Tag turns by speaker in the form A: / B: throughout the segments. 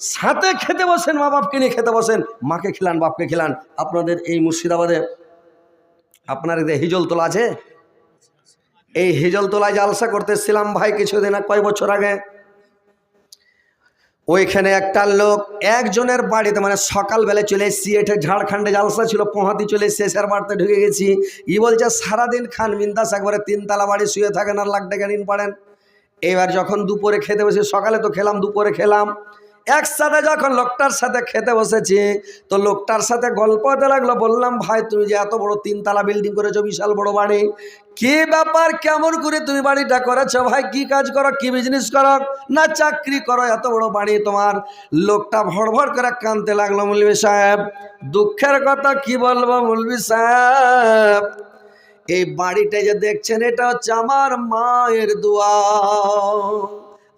A: সাথে খেতে বসেন, মা বাপকে নিয়ে খেতে বসেন। মাকে খেলান, বাপকে খেলান। আপনাদের এই মুর্শিদাবাদে আপনার এদের হিজলতলা আছে? এই হিজলতলায় জালসা করতে এসেছিলাম ভাই কিছুদিন কয় বছর আগে। ওইখানে একটা লোক একজনের বাড়িতে মানে সকালবেলা চলে এসেছি, এটা ঝাড়খণ্ডে জালসা ছিল, পোহাতি চলে শেষের বাড়িতে ঢুকে গেছি। ই বলছে, সারাদিন খান বিন্দাস, একবারে তিনতলা বাড়ি শুয়ে থাকেন আর লাখ টাকা নিন পারেন এবার যখন দুপুরে খেতে বসে, সকালে তো খেলাম, দুপুরে খেলাম। একসাথে যখন লোকটার সাথে খেতে বসেছি, তো লোকটার সাথে গল্প হতে লাগল, বললাম, ভাই, তুমি যে এত বড় তিনতলা বিল্ডিং করেছ, বিশাল বড় বাড়ি, কি ব্যাপার, কেমন করে তুমি বাড়িটা করেছ? ভাই, কি কাজ করো, কি বিজনেস করো? না, চাকরি করো, এত বড় বাড়ি তোমার। লোকটা ভড় ভড় করে কানতে লাগল, মুলবি সাহেব, দুঃখের কথা কি বলব, মুলবি সাহেব? এই বাড়িটা যে দেখছেন, এটা হচ্ছে আমার মায়ের দোয়া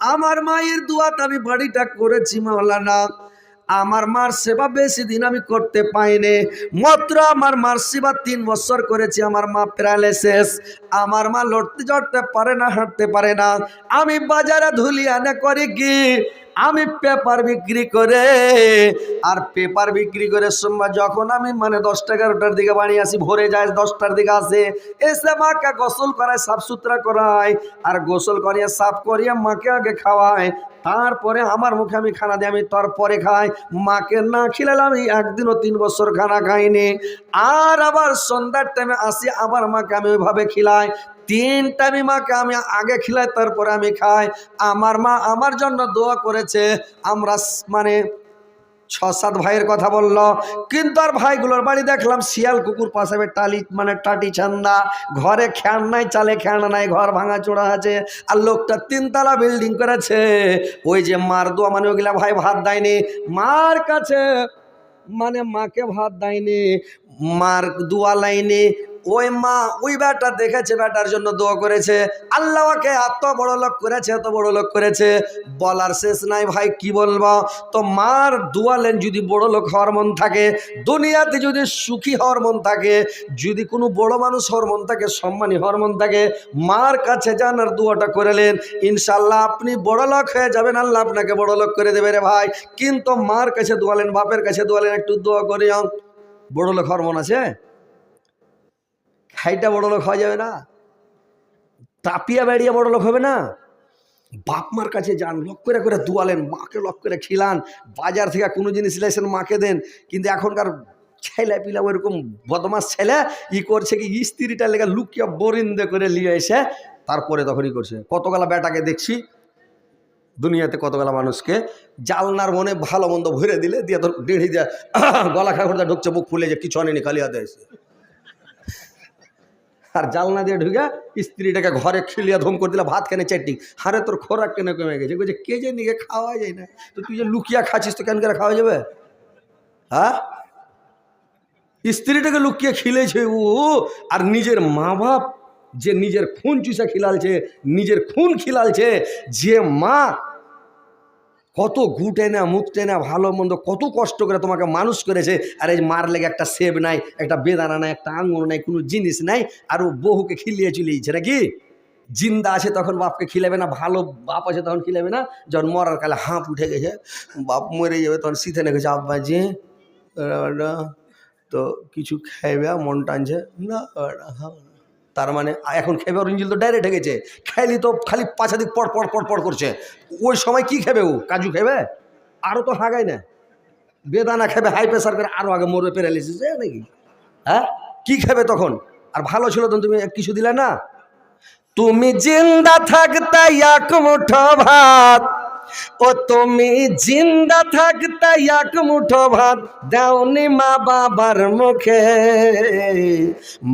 A: আমার মায়ের দোয়াতে আমি বাড়িটা করেছি মাওলানা। আমার মার সেবা বেশি দিন আমি করতে পাইনি। মাত্র আমার মার সেবা তিন বছর করেছি, আমার মা প্যারালাইসিস। আমার মা লড়তে চড়তে পারে না, হাঁটতে পারে না। আমি বাজারে ধুলি আনে করি কি? আমি পেপার বিক্রি করে, আর পেপার বিক্রি করে সোমবার যখন আমি মানে দশটা এগারোটার দিকে বাড়ি আসি, ভোরে যায় দশটার দিকে আসে এসে মাকে গোসল করায়, সাফ সুতরা করায়, আর গোসল করিয়ে, সাফ করিয়ে মাকে আগে খাওয়ায়, তারপরে আমার মুখে আমি খানা দিই, আমি তারপরে খাই, মাকে না খিলালে আমি একদিনও তিন বছর খানা খাইনি, আর আবার সন্ধ্যার টাইমে আসি, আবার মাকে আমি ওইভাবে খিলাই তিন টাইমে মাকে আমি আগে খিলাই তারপরে আমি খাই। আমার মা আমার জন্য দোয়া করেছে। আমরা মানে ছ সাত ভাইয়ের কথা বলল। কিন্তু আর ভাইগুলোর বাড়ি দেখলাম, শিয়াল কুকুর পাশাবে টালি মানে টাটি ছান্দা। ঘরে খ্যান নাই, চালে খ্যান নাই, ঘর ভাঙা চোড়া আছে। আর লোকটা তিনতলা বিল্ডিং করেছে। ওই যে মার দোয়া মানে ওগুলা ভাই ভাত দেয়নি। মার কাছে মানে মাকে ভাত দেয়নি। মার দোয়া লাইনি। ওই মা, ওই বেটা দেখেছে, বেটার জন্য দোয়া করেছে। আল্লাহকে এত বড় লোক করেছে, এত বড় লোক করেছে। বলার শেষ নাই, ভাই, কি বলব? তো মার দোয়ালেন যদি বড় লোক হওয়ার মন থাকে, দুনিয়াতে যদি সুখী হওয়ার মন থাকে, যদি কোনো বড় মানুষ হওয়ার মন থাকে, সম্মানী হওয়ার মন থাকে, মার কাছে যান আর দোয়াটা করেলেন ইনশাল্লাহ আপনি বড় লোক হয়ে যাবেন, আল্লাহ আপনাকে বড় লোক করে দেবে রে ভাই। কিন্তু মার কাছে দোয়ালেন বাপের কাছে দোয়ালেন একটু দোয়া করি বড় লোক হওয়ার মন আছে? খাইটা বড় লোক হওয়া যাবে না, তাপিয়া বেড়িয়ে বড় লোক হবে না। বাপ মার কাছে যান, লক করে করে দুয়ালেন, মাকে লক করে খিলান, বাজার থেকে কোনো জিনিস লাইছেন মাকে দেন। কিন্তু এখনকার ছেলে পিলা ওইরকম বদমাস ছেলে, ই করছে কি, স্ত্রীটা লেগে লুকিয়ে বরিন্দে করে নিয়ে এসে তারপরে তখন ই করছে। কতগুলা বেটাকে দেখছি, দুনিয়াতে কতগুলা মানুষকে, জালনার মনে ভালো মন্দ ভরে দিলে, দিয়ে তোর ডেড়ি দিয়ে গলা খা করে ঢুকছে, মুখ ফুলে যে কিছু আনেনি খালি হাতে এসে আর জালনা দিয়ে ঢুকে স্ত্রীটাকে ঘরে খিলিয়া ধুম করে দিলে, ভাত কেনে চারটি। হারে তোর খোরাক কেন কমে গেছে। বলছে, কে যে নিকে খাওয়া যায় না? তো তুই যে লুকিয়া খাচ্ছিস, তো কেন করে খাওয়া যাবে? হ্যাঁ? স্ত্রীটাকে লুকিয়ে খিলেছে ও, আর নিজের মা বাপ যে নিজের খুন চুষা খিলালছে, নিজের খুন খিলালছে, যে মা কত গুটে না মুখটে না ভালো মন্দ কত কষ্ট করে তোমাকে মানুষ করেছে আর এই মার লেগে একটা সেব নাই একটা বেদানা নাই একটা আঙুর নাই কোনো জিনিস নাই আর ও বহুকে খিলিয়ে চলিয়েছে নাকি জিন্দা আছে তখন বাপকে খিলাবে না ভালো বাপ আছে তখন খিলাবে না যখন মরার কালে হাঁপ উঠে গেছে বাপ মরে যাবে তখন শীতে না গেছে আব্বা যে তো কিছু খাইবে মন টানছে না। তার মানে এখন খেবে ওর ইঞ্জিল তো ডাইরেক্ট গেছে খাইলি তো খালি পাছা দিক পড় পড় পড় করছে। ওই সময় কি খেবে ও? কাজু খেবে আরও তো হাগায় না। বেদানা খেবে হাই প্রেশার করে আরও আগে মরবে প্যারালিসিস নাকি? হ্যাঁ? কি খাবে তখন? আর ভালো ছিল তখন তুমি কিছু দিলে না? তুমি জিন্দা থাকতে এক মুঠো ভাত। ও তুমি জিন্দা থাকতে এক মুঠো ভাত দাওনি মা বাবার মুখে।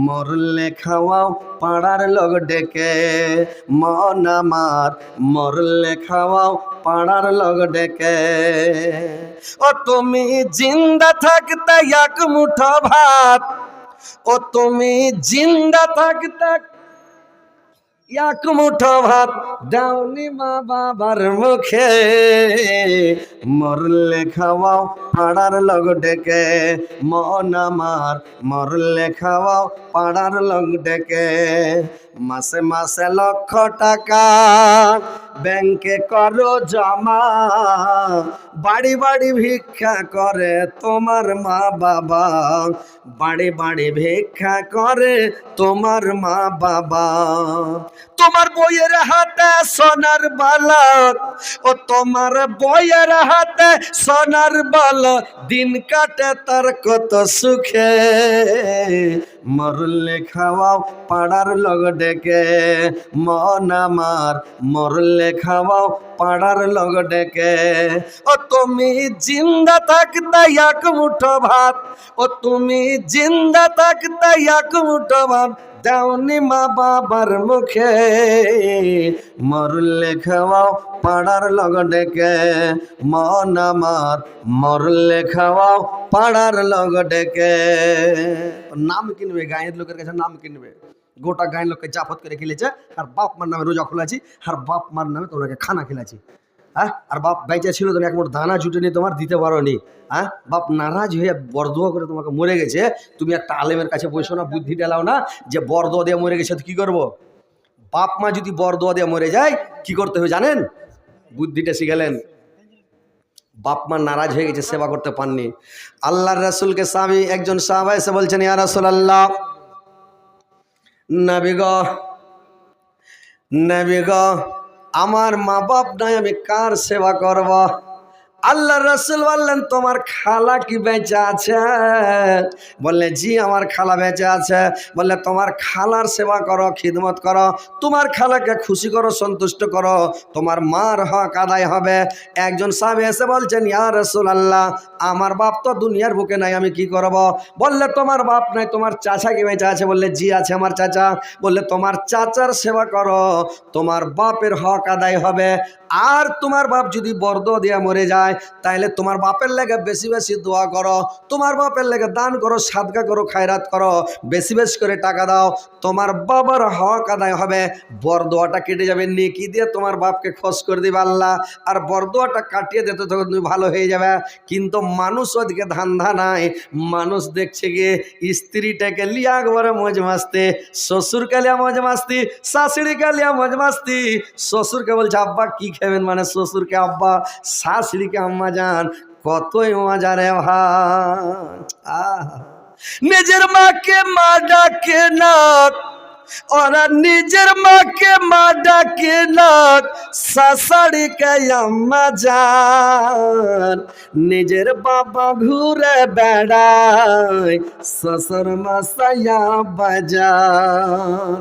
A: মরলে খাওয়াও পাড়ার লোক ডেকে। মন আমার মরলে খাওয়াও পাড়ার লোক ডেকে। ও তুমি জিন্দা থাকতে এক মুঠো ভাত। ও তুমি জিন্দা থাকতে এক মুঠো ভাত দাওনি মা বাবার মুখে। মরলে খাওয়াও পাড়ার লগ ডেকে। মন আমার মরলে খাওয়াও পাড়ার লগ ডেকে। মাসে মাসে লক্ষ টাকা ব্যাংকে করো জমা। বাড়ি বাড়ি ভিক্ষা করে তোমার মা বাবা। বাড়ি বাড়ি ভিক্ষা করে তোমার মা বাবা। তোমার বইয়ের হাতে সোনার বালক, ও তোমার বইয়ের হাতে সোনার বালক। দিন কাটে তার কত সুখে, মরলে খাওয়াও পাড়ার লগ ডেকে। মন আমার, মরলে খাওয়াও পাড়ার লগ ডেকে। ও তুমি জিন্দা থাকতে এক মুঠো ভাত, ও তুমি জিন্দা থাকতে এক মুঠো ভাত। দেওনি মা বাবার মুখে। মরলে খাওয়াও পাড়ার লগ ডেকে। মন আমার মরলে খাওয়াও পাড়ার লগ ডেকে। নাম কিনবে, গায়ের লোকের কাছে নাম কিনবে। গোটা গায়ের লোককে জাফত করে খেলেছে। আর বাপ মার নামে রোজা খোলাছি। আর বাপ মার নামে তোমাকে খানা খেলাছি। হ্যাঁ? আর বাপ বাইচা ছিল তুমি এক মোট দানা জুটেনি তোমার দিতে পারো নি হ্যাঁ? বাপ নারাজ হয়ে বরদোয়া করে তোমাকে মরে গেছে। তুমি একটা আলেমের কাছে বসো না, বুদ্ধি ডেলাও না যে বরদোয়া দিয়ে মরে গেছে তো কী করব? বাপ মা যদি বরদোয়া দিয়ে মরে যায়, কি করতে হবে জানেন? বুদ্ধিটা শিখালেন। বাপ মা নারাজ হয়ে গেছে, সেবা করতে পাননি। আল্লাহর রাসূলকে স্বামী, একজন সাহাবা এসে বলছেন, ইয়া রাসূলুল্লাহ। নবী গো নবী গো আমার মা বাপ নাই আমি কার সেবা করব? আল্লাহ রসুল বললেন, তোমার খালা কি বেঁচে আছে? বললে, জি, আমার খালা বেঁচে আছে। বললে, তোমার খালার সেবা করো, খিদমত করো। তোমার খালাকে খুশি করো, সন্তুষ্ট করো। তোমার মার হক আদায় হবে। একজন সাহেব এসে বলছেন, ইয়া রসুল আল্লাহ আমার বাপ তো দুনিয়ার বুকে নাই, আমি কি করব? বললে, তোমার বাপ নাই, তোমার চাচা কি বেঁচে আছে? বললে, জি, আছে আমার চাচা। বললে, তোমার চাচার সেবা করো, তোমার বাপের হক আদায় হবে। আর তোমার বাপ যদি বর্দ দিয়া মরে যায়, তাইলে তোমার বাপের লেগে বেশি বেশি দোয়া করো, তোমার বাপের লেগে দান করো, সাদগা করো, খায়রাত করো, বেশি বেশি করে টাকা দাও, তোমার বাবার হক আদায় হবে। বরদোয়াটা কেটে যাবে, নেকি দিয়ে তোমার বাপকে খোঁজ করে দিবে আল্লাহ। আর বরদোয়াটা কাটিয়ে দিতে তখন তুমি ভালো হয়ে যাবে। কিন্তু মানুষ ওদিকে ধান্দা নাই। মানুষ দেখছে গিয়ে স্ত্রীটাকে লিয়া একবারে মজ মাস্তে, শ্বশুরকে লিয়া মজ মাস্তি, শাশুড়িকে লিয়া মজ মাস্তি। শ্বশুরকে বলছে, আব্বা, কি খাবেন মানে শ্বশুরকে, আব্বা, শাশুড়িকে, আম্মা যান কতই মজা রে ভাই। নিজের মাকে মা ডাকে না। ওরা নিজের মাকে মা ডাকে না শাশুড়িকে আম্মা যান নিজের বাবা ঘুরে বেড়ায় শ্বশুর মশাইয়া বাজান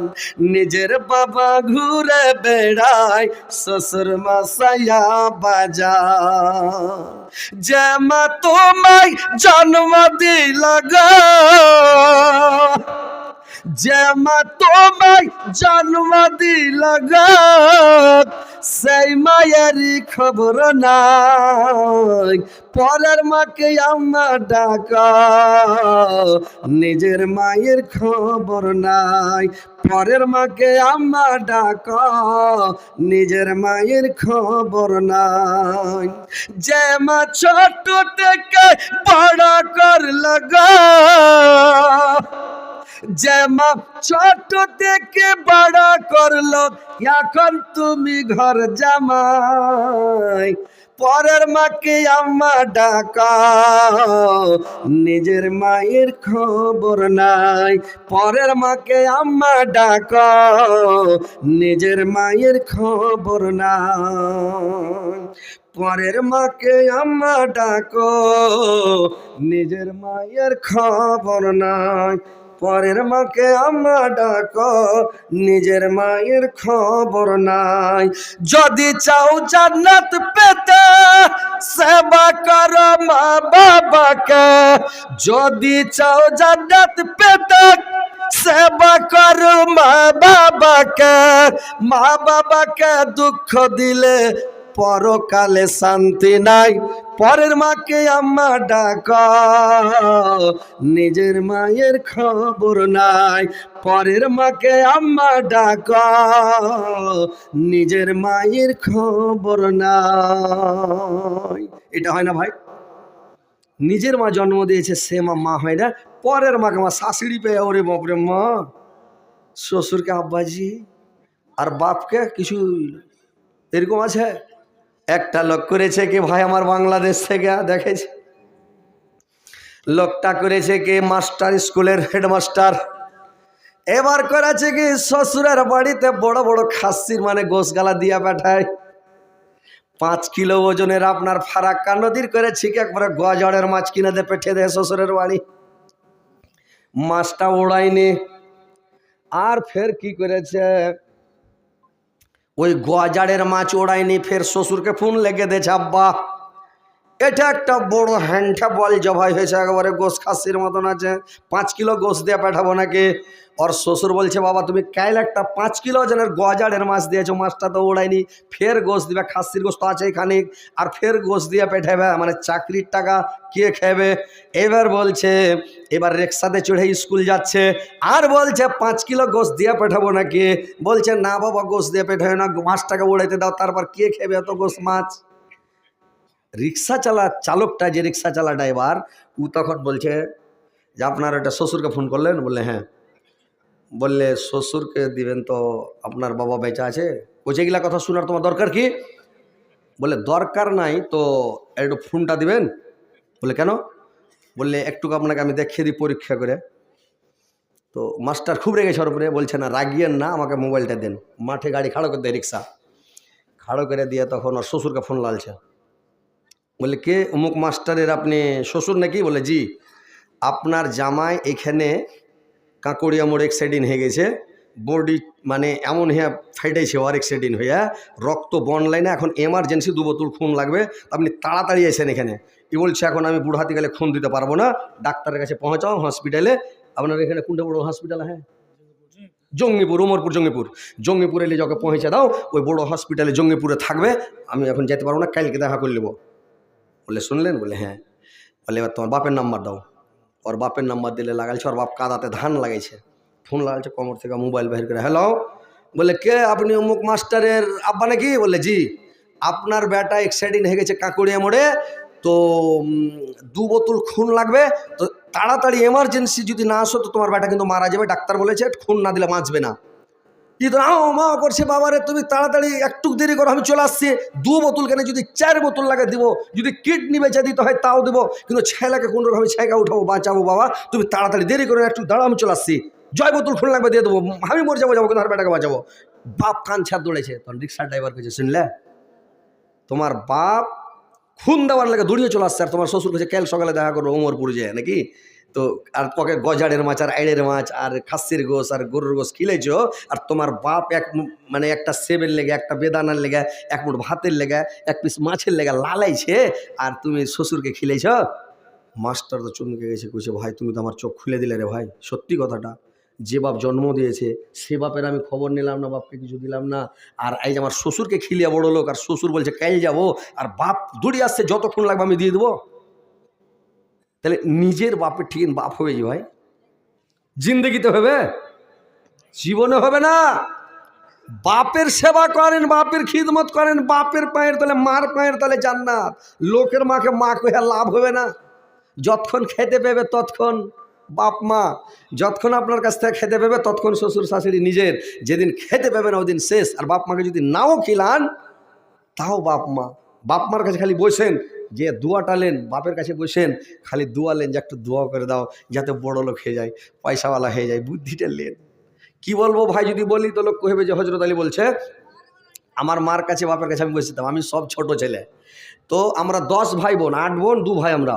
A: নিজের বাবা ঘুরে বেড়ায় শ্বশুর মশাইয়া বাজান যে মা তোমায় জন্ম দিল গো যে মা তোমায় জন্ম দিল গো সেই মায়েরই খবর নাই। পরের মাকে আম্মা ডাকা নিজের মায়ের খবর নাই। পরের মাকে আম্মা ডাক নিজের মায়ের খবর নাই। যে মা ছোট থেকে বড় করল গো যে মা ছোট থেকে বড় করল? এখন তুমি ঘর জামাই, পরের মাকে আম্মা ডাকা নিজের মায়ের খবর নাই, পরের মাকে আম্মা ডাকা নিজের মায়ের খবর নাই, পরের মাকে আম্মা ডাকো নিজের মায়ের খবর নাই পরের মাকে আম্মা ডাকো, নিজের মায়ের খবর নাই। যদি চাও জান্নাত পেতে, সেবা করো মা বাবাকে। যদি চাও জান্নাত পেতে, সেবা করো মা বাবাকে। মা বাবাকে দুঃখ দিলে পরকালে শান্তি নাই। পরের মাকে আম্মা ডাক, নিজের মায়ের খবর নাই। পরের মাকে আম্মা ডাক, নিজের মায়ের খবর নাই। এটা হয় না ভাই? নিজের মা জন্ম দিয়েছে, সে মা মা হয় না। পরের মাকে মা শাশুড়ি পেয়ে, ওরে বাপরে মা। শ্বশুরকে আব্বাজি, আর বাপকে কিছু এরকম আছে? একটা লোক করেছে কি ভাই আমার বাংলাদেশ থেকে? দেখেছে। লোকটা করেছে কি মাস্টার স্কুলের হেডমাস্টার। এবার করেছে কি শ্বশুরের বাড়িতে বড় বড় খাসির মানে গোসগালা দিয়া পাঠায়। পাঁচ কিলো ওজনের আপনার ফারাক্কা নদীর করে ছিকে একবারে গজড়ের মাছ কিনে দিয়ে পেঠে দেয় শ্বশুরের বাড়ি। মাছটা ওড়ায়নি। আর ফের কি করেছে? ওই গজাড়ের মাছ ওড়ায়নি, ফের শ্বশুরকে ফোন লেগে দেছে, আব্বা। এটা একটা বড় হ্যান্ডা বল জবাই হয়েছে, একেবারে গোস খাসির মতন আছে। পাঁচ কিলো গোস দিয়ে পাঠাবো নাকি? ওর শ্বশুর বলছে বাবা তুমি কাইল একটা পাঁচ কিলো ওজনের গজাড়ের মাছ দিয়েছ মাছটা তো ওড়ায়নি ফের গোস দিবে খাসির গোস তো আছে খানিক আর ফের গোস দিয়ে পেঠাবে মানে চাকরির টাকা কে খেবে এবার বলছে এবার রিক্সাতে চড়ে স্কুল যাচ্ছে আর বলছে পাঁচ কিলো গোস দিয়ে পাঠাবো নাকি বলছে না বাবা গোস দিয়ে পেঠাবে না মাছটাকে উড়াইতে দাও তারপর কে খেবে এত গোস মাছ রিক্সা চালা চালকটা যে রিক্সা চালা ড্রাইভার ও তখন বলছে যে আপনার একটা শ্বশুরকে ফোন করলেন বললে হ্যাঁ বললে, শ্বশুরকে দিবেন তো আপনার বাবা বেঁচে আছে? বলছে এগুলা কথা শোনার তোমার দরকার কি? বলে দরকার নাই তো একটু ফোনটা দিবেন? বলে কেন? বললে একটু আপনাকে আমি দেখিয়ে দিই পরীক্ষা করে। তো মাস্টার খুব রেগেছে ওর উপরে, বলছে, না, রাগিয়েন না, আমাকে মোবাইলটা দেন। মাঠে গাড়ি খাড়ো করে দেয় রিক্সা। খাড়ো করে দিয়ে তখন ওর শ্বশুরকে ফোন লালছে। বলে কে? অমুক মাস্টারের আপনি শ্বশুর নাকি? বলে জি, আপনার জামাই এখানে কাঁকড়িয়া মোড় এক্সাইডিন হয়ে গেছে। বডি মানে এমন হ্যাঁ ফাইটাইছে ওর এক্সাইডিন হইয়া রক্ত বন লাইনে এখন এমার্জেন্সি দু বোতল খুন লাগবে। আপনি তাড়াতাড়ি এসেন এখানে। ই বলছে, এখন আমি বুড়হাতি গেলে খুন দিতে পারব না। ডাক্তারের কাছে পৌঁছাও হসপিটালে আপনার এখানে কোনটা বড় হসপিটাল হ্যাঁ? জঙ্গিপুর, উমরপুর, জঙ্গিপুর। জঙ্গিপুরে এলে যখন পৌঁছে দাও, ওই বড় হসপিটালে জঙ্গিপুরে থাকবে। আমি এখন যেতে পারব না, কালকে দেখা করে নেব। বলে শুনলেন? বলে হ্যাঁ। বলে এবার তোমার বাপের নাম্বার দাও। ওর বাপের নাম্বার দিলে লাগাইছে ওর বাপ কাদাতে ধান লাগাইছে ফোন লাগাইছে কোমর থেকে মোবাইল বের করে হ্যালো বলে কে আপনি অমুক মাস্টারের আব্বা নাকি বলে জি আপনার বেটা এক্সাইডিং হয়ে গেছে কাকুড়িয়া মোড়ে তো দু বোতল খুন লাগবে তো তাড়াতাড়ি এমার্জেন্সি যদি না আসো তো তোমার বেটা কিন্তু মারা যাবে ডাক্তার বলেছে খুন না দিলে বাঁচবে না তো আও মা করছে, বাবারে, তুমি তাড়াতাড়ি একটু দেরি করো, আমি চলে আসছি। দু বোতল কেন যদি চার বোতল লাগে দিব, যদি কিডনি বেচে দিতে হয় তাও দেবো, কিন্তু ছেলেকে কোনো রকম ছেঁকা উঠাবো, বাঁচাবো, বাবা, তুমি তাড়াতাড়ি দেরি করো একটু দাঁড়াও, আমি চলে আসছি। জয় বোতল খুন লাগবে দিয়ে দেবো, আমি মরে যাব যাব, কিন্তু আর বেটাকে বাঁচাবো। বাপ কান ছাড় দৌড়েছে তখন রিক্সার ড্রাইভার কেছে শুনলে? তোমার বাপ খুন দেওয়ার লাগে দৌড়িয়ে চলে আসছে, আর তোমার শ্বশুর কাছে কাল সকালে দেখা করব ওমরপুর যায়, নাকি? তো আর পকে গজাড়ের মাছ, আর আইড়ের মাছ, আর খাসির গোস আর গরুর গোস খিলেছ আর তোমার বাপ এক মানে একটা সেবের লেগে, একটা বেদানার লেগে, এক মুঠ ভাতের লেগে, এক পিস মাছের লেগে লালাইছে, আর তুমি শ্বশুরকে খিলেছ মাস্টার তো চমকে গেছে, কইছে, ভাই, তুমি তো আমার চোখ খুলে দিলে রে ভাই, সত্যি কথাটা। যে বাপ জন্ম দিয়েছে, সে বাপের আমি খবর নিলাম না, বাপকে কিছু দিলাম না। আর এই যে আমার শ্বশুরকে খিলিয়া বড় লোক আর শ্বশুর বলছে, কাল যাব, আর বাপ দৌড়িয়ে আসছে, যতক্ষণ লাগবে আমি দিয়ে দেবো। তাহলে নিজের বাপের ঠিক বাপ হবে যে ভাই? জিন্দগিতে হবে। জীবনে হবে না। বাপের সেবা করেন, বাপের খিদমত করেন, বাপের পায়ের তলে মার পায়ের তলে জান্নাত। লোকের মাকে মা কহে লাভ হবে না। যতক্ষণ খেতে পেবে ততক্ষণ বাপ মা, যতক্ষণ আপনার কাছ থেকে খেতে পেবে ততক্ষণ শ্বশুর শাশুড়ি নিজের। যেদিন খেতে পাবে না ওদিন শেষ। আর বাপ মাকে যদি নাও খিলান, তাও বাপ মা। বাপ মার কাছে খালি বসেন যে দোয়াটা লেন বাপের কাছে বসেন, খালি দোয়া লেন, যে একটু দোয়া করে দাও, যাতে বড় লোক হয়ে যায়, পয়সাওয়ালা হয়ে যায়, বুদ্ধিটা লেন। কি বলব ভাই, যদি বলি তো লোক কহবে যে হজরত আলী বলছে, আমার মার কাছে, বাপের কাছে আমি বসেছিলাম, আমি সব ছোট ছেলে। তো আমরা দশ ভাই বোন, আট বোন, দু ভাই আমরা।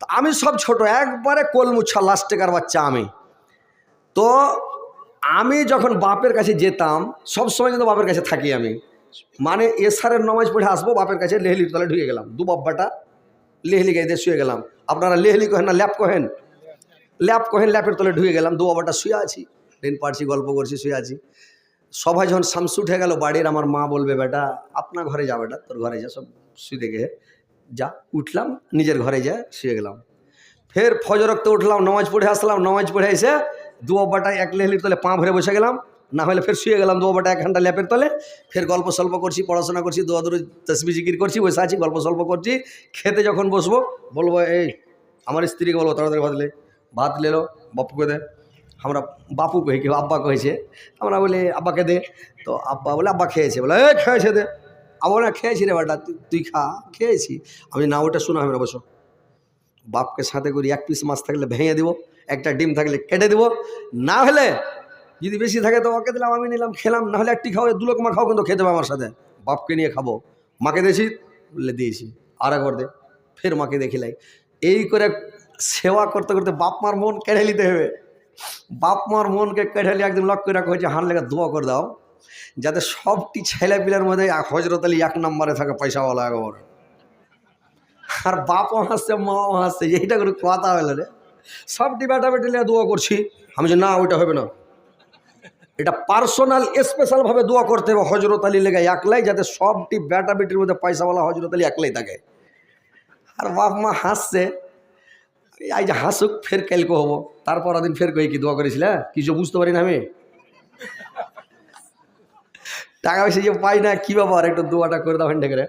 A: তো আমি সব ছোট, একবারে কোলমুচ্ছা লাস্ট টেকার বাচ্চা আমি। তো আমি যখন বাপের কাছে যেতাম, সব সময় কিন্তু বাপের কাছে থাকি আমি। মানে এসারের নমাজ পড়ে আসব, বাপের কাছে লেহলির তলে ঢুকে গেলাম। দু বাব্বাটা লেহলি গাইতে শুয়ে গেলাম। আপনারা লেহলি কহেন না, ল্যাপ কহেন। ল্যাপ কহেন, ল্যাপের তলে ঢুকে গেলাম, দু বাবাটা শুয়ে আছি। ট্রেন পাড়ছি, গল্প করছি, শুয়ে আছি। সবাই যখন শামসু উঠে গেল, বাড়ির আমার মা বলবে, বেটা আপনার ঘরে যা বেটা, তোর ঘরে যা, সব শুয়ে দেখে যা। উঠলাম, নিজের ঘরে যা, শুয়ে গেলাম। ফের ফজরক্ত উঠলাম, নামাজ পড়ে আসলাম, নামাজ পড়ে এসে দু বাবাটা এক লেহলির তলে পা ভরে বসে গেলাম। না হলে ফের শুয়ে গেলাম দু বাটা এক ঘণ্টা ল্যাপের তলে, ফের গল্প সল্প করছি, পড়াশোনা করছি দু দূরে তসবি জিকির করছি, বসে আছি, গল্প সল্প করছি, খেতে যখন বসবো, বলব, এই, আমার স্ত্রীকে বলব, তাড়াতাড়ি ভাত লে, ভাত লেলো বাপুকে দে। আমরা, বাপু কহি কেউ আব্বা কহেছে আমরা বলি, আব্বাকে দে। তো আব্বা বলে, আব্বা খেয়েছে। বলে এ খেয়েছে দে। আবার না খেয়েছি রে বাটা, তুই খা, খেয়েছি। আমি না ওটা শোনা হবে বসো। বাপকে সাথে করি, এক পিস মাছ থাকলে ভেঙে দিব, একটা ডিম থাকলে কেটে দিব। না হলে যদি বেশি থাকে তো ওকে দিলাম, আমি নিলাম, খেলাম, নাহলে একটি খাও দু লোক মা খাও কিন্তু খেতে হবে আমার সাথে। বাপকে নিয়ে খাব। মাকে দিয়েছি বললে দিয়েছি, আর একবার দে। ফের মাকে দেখে লাই। এই করে সেবা করতে করতে বাপ মার মন কেড়ে নিতে হবে। বাপ মার মনকে কেড়ে নিয়ে একদম লক্ষ্য রাখা হয়েছে হান লেগে দোয়া করে দাও, যাতে সবটি ছেলে পিলের মধ্যে হজরত আলী এক নম্বরে থাকে পয়সাওয়ালা একবার। আর বাপও হাসছে, মাও হাসছে, এইটা করে কথা হলো রে। সবটি বেটা বেটি নিয়ে দোয়া করছি। আমি যে, না, ওইটা হবে না। এটা পার্সোনাল, স্পেশালভাবে দোয়া করতে হবে হজরত আলী লেগে একলাই, যাতে সবটি বেটা বেটির মধ্যে পয়সাওয়ালা হজরত আলী একলাই থাকে। আর বাপ মা হাসছে যে হাসুক, ফের কালকে হব। তারপর দিন ফের কই কি দোয়া করেছিলে কিছু বুঝতে পারি না আমি। টাকা পয়সা যে পাই না, কি ব্যাপার? একটু দোয়াটা করে দাও হ্যান্ডে করে।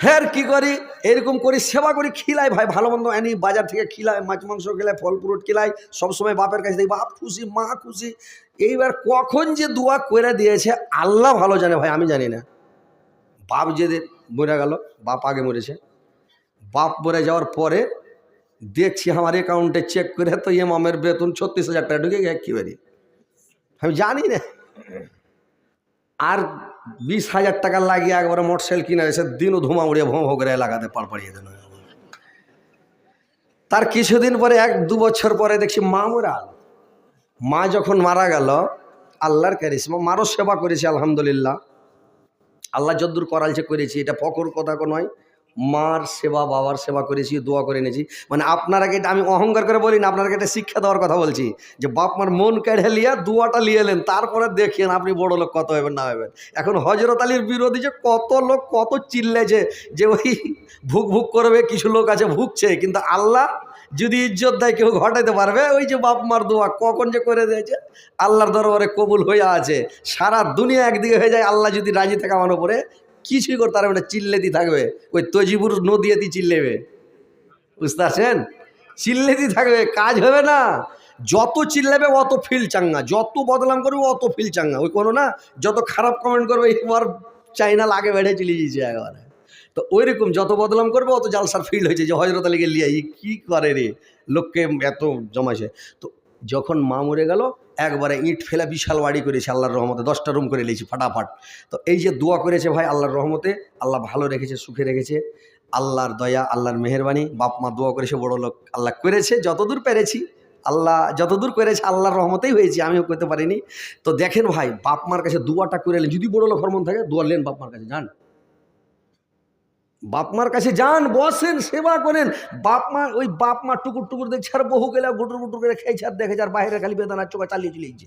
A: ফের কি করি? এরকম করি, সেবা করি, খিলাই ভাই, ভালো মন্দ আনি, বাজার থেকে খিলাই, মাছ, মাংস খেলাই ফল, ফ্রুট খিলাই সবসময় বাপের কাছে দেখি, বাপ খুশি, মা খুশি। এইবার কখন যে দোয়া করে দিয়েছে, আল্লাহ ভালো জানে ভাই, আমি জানি না। বাপ যে মরে গেল, বাপ আগে মরেছে। বাপ মরে যাওয়ার পরে দেখছি আমার অ্যাকাউন্টে চেক করে তো ইমামের বেতন ছত্রিশ হাজার টাকা ঢুকে গিয়ে কি আমি জানি না। আর বিশ হাজার টাকা লাগিয়ে একবারে মোটরসাইকেল কিনে এসে দিনও ধুমা উড়িয়ে ভোঁ করে লাগাতে পার পাড়িয়ে দেন তার কিছুদিন পরে, এক দু বছর পরে দেখছি মা মরাল মা যখন মারা গেল, আল্লাহর ক্যারিসমা মারও সেবা করেছে, আলহামদুলিল্লাহ। আল্লাহ যদ্দূর করালছে করেছি, এটা ফকর কথা নয়। মার সেবা, বাবার সেবা করেছি, দোয়া করে এনেছি। মানে আপনারাকে আমি অহংকার করে বলি না আপনাকে এটা শিক্ষা দেওয়ার কথা বলছি যে বাপ মার মন কেড়ে লিয়া দুয়াটা লিয়ে এলেন, তারপরে দেখেন আপনি বড় লোক কত হবেন, না হবেন। এখন হজরত আলীর বিরোধী যে কত লোক কত চিল্লেছে যে ওই ভুক ভুক করবে, কিছু লোক আছে ভুগছে, কিন্তু আল্লাহ যদি ইজ্জত দেয়, কেউ ঘটাইতে পারবে? ওই যে বাপ মার দোয়া কখন যে করে দিয়েছে? আল্লাহর দরবারে কবুল হয়ে আছে। সারা দুনিয়া একদিকে হয়ে যায়, আল্লাহ যদি রাজি থাকে আমার উপরে কিছুই করতে পারবে না চিল্লেতি থাকবে। ওই তজিবুর নদীয়াতি চিল্লেবে বুঝতে পারছেন চিল্লেতি থাকবে, কাজ হবে না। যত চিল্লাবে অত ফিল চাঙ্গা, যত বদলাম করবে অত ফিল চাঙ্গা। ওই কোনো না, যত খারাপ কমেন্ট করবে এবার চাইনাল লাগে বেড়ে চলে গিয়েছে একবারে। তো ওই রকম যত বদলাম করবে, অত জালসার ফিল হয়েছে যে হজরত আলীকে লিয়ে কী করে রে? লোককে এত জমাইছে। তো যখন মা মরে গেল একবারে ইট ফেলা বিশাল বাড়ি করেছে আল্লাহর রহমতে, দশটা রুম করে নিয়েছি ফাটাফাট। তো এই যে দোয়া করেছে ভাই আল্লাহর রহমতে, আল্লাহ ভালো রেখেছে, সুখে রেখেছে। আল্লাহর দয়া, আল্লাহর মেহরবানি, বাপ মা দোয়া করেছে, বড় লোক আল্লাহ করেছে, যতদূর পেরেছি, আল্লাহ যতদূর করেছে আল্লাহর রহমতেই হয়েছে, আমিও করতে পারিনি। তো দেখেন ভাই, বাপ মার কাছে দোয়াটা করে যদি বড় লোক হরমোন থাকে, দোয়া লেন বাপ মার কাছে, যান। বাপ মার কাছে যান, বসেন, সেবা করেন। বাপ মা ওই বাপ মা টুকুর টুকুর দেখছে আর বহু গেলে গুটুর গুটুর করে খেয়েছে আর দেখেছে আর বাইরে খালি বেদানার চোখা চালিয়ে চলেছে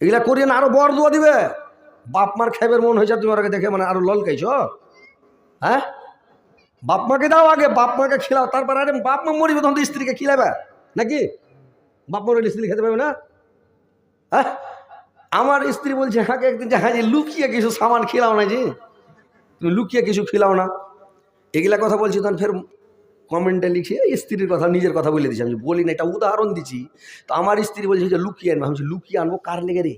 A: এগুলা করিয়ে না, আরও বর দোয়া দিবে। বাপ মার খাইবের মন হয়েছে, তুমি ওরাকে দেখে মানে আরও লল খাইছ? হ্যাঁ? বাপ মাকে দাও আগে বাপ মাকে খিলাও, তারপর আরে বাপ মা মরিবে তখন তো স্ত্রীকে খিলাবে। নাকি? বাপ মরিলে স্ত্রী খেতে পাবে না? হ্যাঁ? আমার স্ত্রী বলছে হাঁকে একদিন যে হ্যাঁ যে লুকিয়ে কিছু সামান খিলাও না যে তুমি লুকিয়ে কিছু খিলাও না। এগুলা কথা বলছি, তখন ফের কমেন্টে লিখে স্ত্রীর কথা, নিজের কথা বলে দিচ্ছি আমি বলি না, এটা উদাহরণ দিচ্ছি। তো আমার স্ত্রী বলছে যে, লুকিয়ে আনব। আমি লুকিয়ে আনব? কার লেগে রে?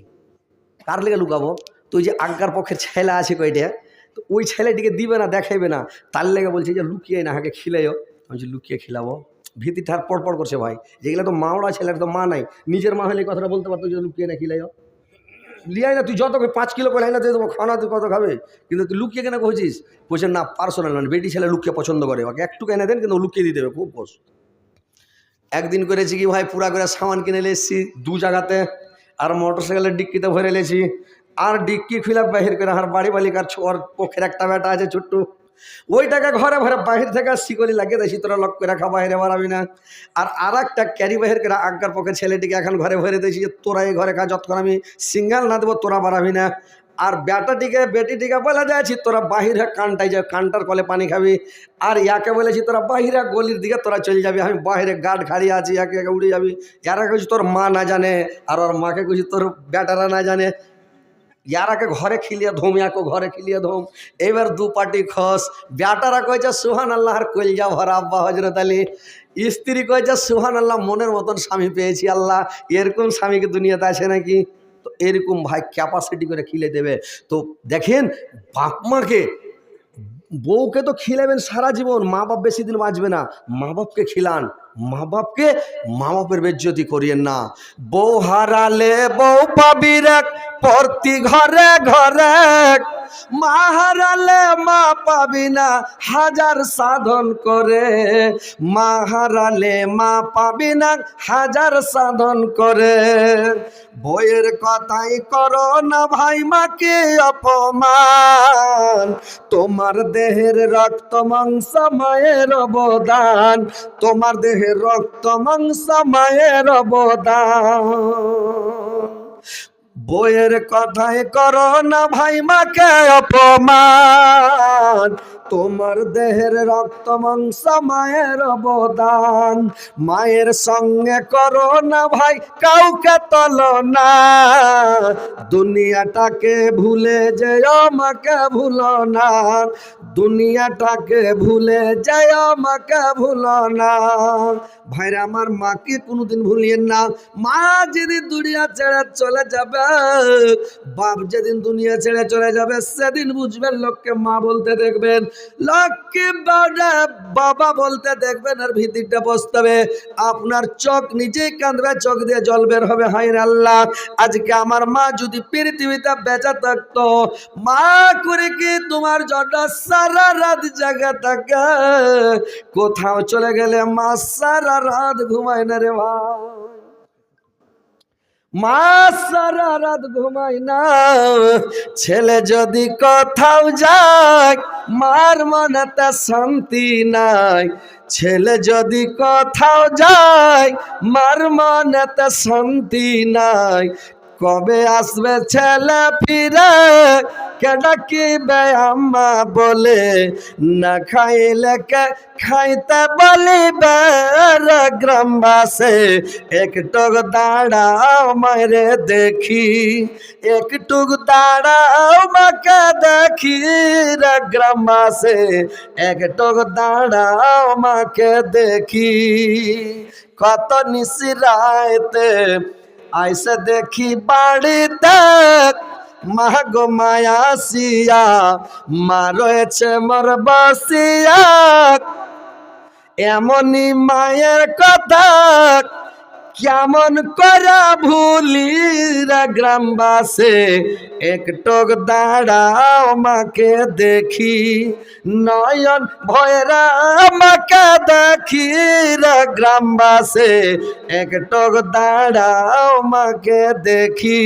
A: কার লেগে লুকাবো? তো ওই যে আজ্ঞার পক্ষের ছেলে আছে কয়টা, তো ওই ছেলেটিকে দিবে না, দেখাইবে না। তার লেগে বলছে যে, লুকিয়ে না, হাঁকে খিলাইও। আমি লুকিয়ে খিলাবো? ভীতি ঠার পড় করছে ভাই। যেগুলো তো মাওড়া ছেলের তো মা নাই। নিজের মা হলে কথাটা বলতে পারতো যে, লুকিয়ে না, খিলাইও। লিয়াই না, তুই যত পাঁচ কিলো করে না তুই দেবো, খাওয়া তুই কত খাবে? কিন্তু তুই লুকিয়ে কেন কোচিস বলছে, না পার্সোনাল না, বেটি ছেলে লুকিয়ে পছন্দ করে। ওকে একটু এনে দেন, কিন্তু লুকিয়ে দিয়ে দেবে খুব বস। একদিন করেছি কি ভাই, পুরা করে সামান কিনে এসেছি, দু জায়গাতে, আর মোটর সাইকেলের ডিক্কিতে ভরে এলেছি আর ডিক্কি খুলে বাহির করে, আর বাড়ি বালিকার ছোয়ার পক্ষের একটা বেটা আছে, ছোট্ট। ওই টাকা ঘরে ঘরে বাহির থেকে শিকলি লাগিয়ে দেছি তোরা লক করে রাখা বাইরে বাড়াবি না। আর আর একটা ক্যারি বাহির করে আজ্ঞার পক্ষে ছেলেটিকে এখন ঘরে ভরে দিয়েছি যে, তোরা এই ঘরে খা যতক্ষণ আমি সিঙ্গেল না দেবো, তোরা বাড়াবি না। আর বেটাটিকে বেটিটিকে বলে দিয়েছি, তোরা বাহিরে কানটাই যা, কানটার কলে পানি খাবি। আর ইয়াকে বলেছি, তোরা বাহিরে গলির দিকে তোরা চলে যাবি, আমি বাহিরে গার্ড খাড়িয়ে আছি, একে একে উড়ে যাবি। ইয়ারা কইছি, তোর মা না জানে। আর ওর মাকে কইছি, তোর বেটারা না জানে। ইয়ারাকে ঘরে খিলিয়ে ধুম, ইয়াকে ঘরে খিলিয়ে ধুম। এবার দু পাটি খস ব্যাটারা কয়েছে সুহান আল্লাহর কলজা ভরা আব্বা হজরত আলী। স্ত্রী কয়েছে সুহান আল্লাহ মনের মতন স্বামী পেয়েছি আল্লাহ। এরকম স্বামীকে দুনিয়াতে আছে নাকি? তো এরকম ভাই ক্যাপাসিটি করে খিলে দেবে। তো দেখেন বাপ মাকে বউকে তো খিলাবেন সারা জীবন মা বাপ বেশি দিন বাঁচবে না। মা বাপকে খিলান। মা বাপকে মা বাপের বেজ্জতি করিয়েন না। বউ হারালে বউ পাবি রে। প্রতি ঘরে ঘরে মা হারালে মা পাবি না, হাজার সাধন করে। মা হারালে মা পাবি না, হাজার সাধন করে। বইয়ের কথাই করো না ভাই, মাকে অপমান। তোমার দেহের রক্ত মাংস মায়ের অবদান। তোমার দেহের রক্ত মাংস মায়ের অবদান। বইয়ের কথায় করো না ভাই মাকে অপমান। তোমার দেহের রক্ত মাংস মায়ের অবদান। মায়ের সঙ্গে করো না ভাই, কাউকে তল না। দুনিয়াটাকে ভুলে যেও আমাকে ভুলো না। দুনিয়াটাকে ভুলে যেও আমাকে ভুলো না। ভাইরা, আমার মাকে কোনোদিন ভুলিয়েন না। মা যেদিন দুনিয়া ছেড়ে চলে যাবে, বাপ যেদিন দুনিয়া ছেড়ে চলে যাবে, সেদিন বুঝবেন, লোককে মা বলতে দেখবেন। বাবা বলতে দেখবেন আর ভিতিরটা বসতে আপনার চোখ নিজেই কাঁদবে, চোখ দিয়ে জল বের হবে। হাই আল্লাহ, আজকে আমার মা যদি পৃথিবীতে বেঁচে থাকতো, মা করে কি তোমার জন্য সারা রাত জায়গা থাকে? কোথাও চলে গেলে মা সারা রাত ঘুমায় না রে ভাই মা সারা রাত ঘুমাই না। ছেলে যদি কোথাও যায়, মার মনেতে শান্তি নাই। ছেলে যদি কোথাও যায়, মার মনেতে শান্তি নাই। কবে আসবে ছেলে ফিরে? কে ডাকিবে আম্মা বলে, না খাইলে খাইতে বলিবে রে গ্রামবাসে? একটুক দাঁড়াও মারে দেখি একটুক দাঁড়াও মাকে দেখি রে গ্রামবাসে। একটুক দাঁড়াও মাকে দেখি, কত নিশিরাইতে আইসে দেখি বাড়িতে মা গো মায়াসিয়া মা রয়েছে মোর এমনই মায়ের কথা কেমন করা ভুলি রে গ্রামবাসে একটক দাঁড়াও মাকে দেখি। নয়ন ভয়রা মাকে দেখি গ্রামবাসে একটক দাঁড়াও মাকে দেখি।